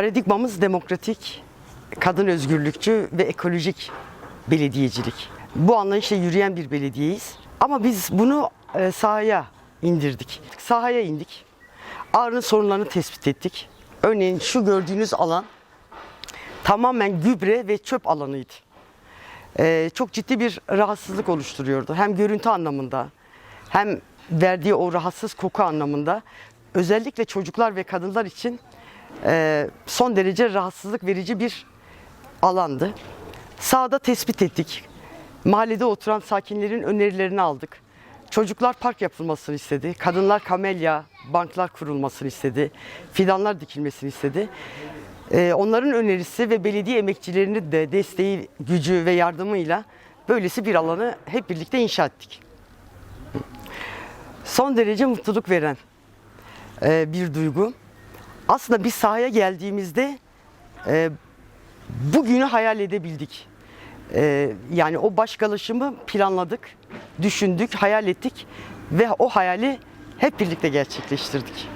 Paradigmamız demokratik, kadın özgürlükçü ve ekolojik belediyecilik. Bu anlayışla yürüyen bir belediyeyiz. Ama biz bunu e, sahaya indirdik. Sahaya indik. Ağrı'nın sorunlarını tespit ettik. Örneğin şu gördüğünüz alan tamamen gübre ve çöp alanıydı. Ee, çok ciddi bir rahatsızlık oluşturuyordu. Hem görüntü anlamında hem verdiği o rahatsız koku anlamında. Özellikle çocuklar ve kadınlar için son derece rahatsızlık verici bir alandı. Sahada tespit ettik. Mahallede oturan sakinlerin önerilerini aldık. Çocuklar park yapılmasını istedi. Kadınlar kamelya, banklar kurulmasını istedi. Fidanlar dikilmesini istedi. Ee, onların önerisi ve belediye emekçilerinin de desteği, gücü ve yardımıyla böylesi bir alanı hep birlikte inşa ettik. Son derece mutluluk veren e, bir duygu. Aslında biz sahaya geldiğimizde e, bugünü hayal edebildik. E, yani o başkalaşımı planladık, düşündük, hayal ettik ve o hayali hep birlikte gerçekleştirdik.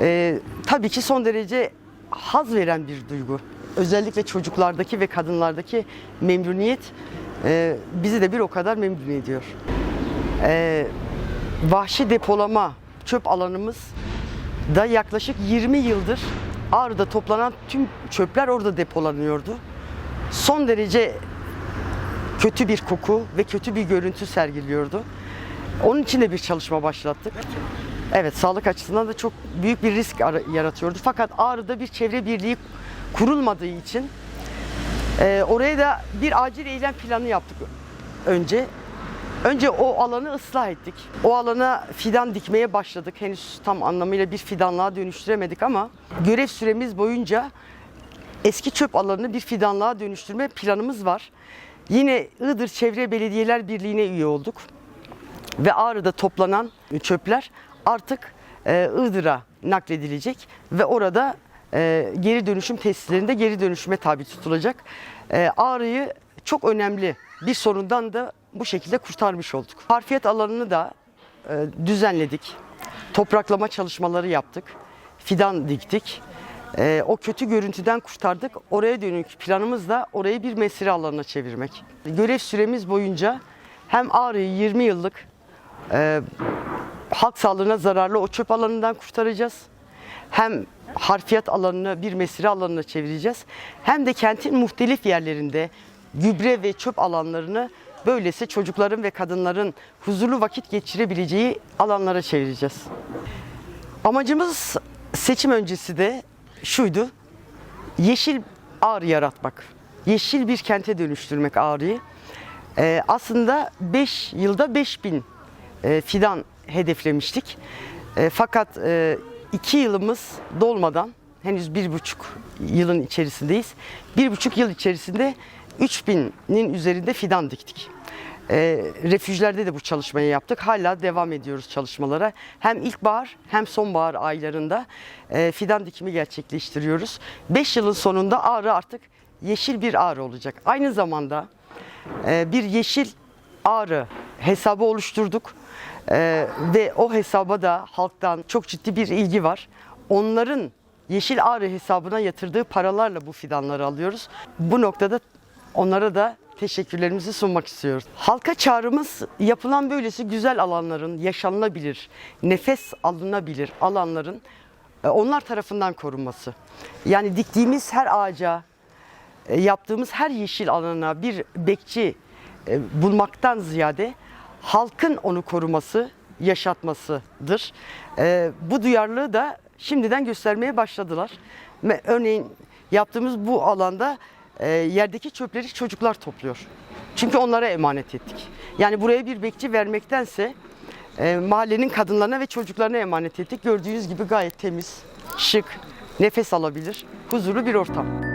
E, tabii ki son derece haz veren bir duygu. Özellikle çocuklardaki ve kadınlardaki memnuniyet e, bizi de bir o kadar memnun ediyor. E, vahşi depolama çöp alanımız da yaklaşık 20 yıldır Ağrı'da toplanan tüm çöpler orada depolanıyordu. Son derece kötü bir koku ve kötü bir görüntü sergiliyordu. Onun için de bir çalışma başlattık. Evet, sağlık açısından da çok büyük bir risk ara- yaratıyordu. Fakat Ağrı'da bir çevre birliği kurulmadığı için e, oraya da bir acil eylem planı yaptık önce. Önce o alanı ıslah ettik. O alana fidan dikmeye başladık. Henüz tam anlamıyla bir fidanlığa dönüştüremedik ama görev süremiz boyunca eski çöp alanını bir fidanlığa dönüştürme planımız var. Yine Iğdır Çevre Belediyeler Birliği'ne üye olduk. Ve Ağrı'da toplanan çöpler artık e, Iğdır'a nakledilecek ve orada e, geri dönüşüm tesislerinde geri dönüşüme tabi tutulacak. E, Ağrı'yı çok önemli bir sorundan da bu şekilde kurtarmış olduk. Harfiyat alanını da e, düzenledik. Topraklama çalışmaları yaptık. Fidan diktik. E, o kötü görüntüden kurtardık. Oraya dönük planımız da orayı bir mesire alanına çevirmek. Görev süremiz boyunca hem Ağrı'yı 20 yıllık e, halk sağlığına zararlı o çöp alanından kurtaracağız. Hem harfiyat alanını bir mesire alanına çevireceğiz. Hem de kentin muhtelif yerlerinde gübre ve çöp alanlarını böylesi çocukların ve kadınların huzurlu vakit geçirebileceği alanlara çevireceğiz. Amacımız seçim öncesi de şuydu. Yeşil Ağrı yaratmak. Yeşil bir kente dönüştürmek Ağrı'yı. Ee, aslında 5 yılda 5000 e, fidan hedeflemiştik. E, fakat 2 yılımız dolmadan henüz bir buçuk yılın içerisindeyiz. Bir buçuk yıl içerisinde 3000'nin üzerinde fidan diktik. E, refüjlerde de bu çalışmayı yaptık. Hala devam ediyoruz çalışmalara. Hem ilkbahar hem sonbahar aylarında e, fidan dikimi gerçekleştiriyoruz. 5 yılın sonunda Ağrı artık yeşil bir Ağrı olacak. Aynı zamanda e, bir yeşil Ağrı hesabı oluşturduk. E, ve o hesaba da halktan çok ciddi bir ilgi var. Onların Yeşil Ağrı hesabına yatırdığı paralarla bu fidanları alıyoruz. Bu noktada onlara da teşekkürlerimizi sunmak istiyoruz. Halka çağrımız yapılan böylesi güzel alanların yaşanılabilir, nefes alınabilir alanların e, onlar tarafından korunması. Yani diktiğimiz her ağaca, e, yaptığımız her yeşil alana bir bekçi e, bulmaktan ziyade halkın onu koruması, yaşatmasıdır. Bu duyarlılığı da şimdiden göstermeye başladılar. Örneğin yaptığımız bu alanda e, yerdeki çöpleri çocuklar topluyor. Çünkü onlara emanet ettik. Yani buraya bir bekçi vermektense e, mahallenin kadınlarına ve çocuklarına emanet ettik. Gördüğünüz gibi gayet temiz, şık, nefes alabilir, huzurlu bir ortam.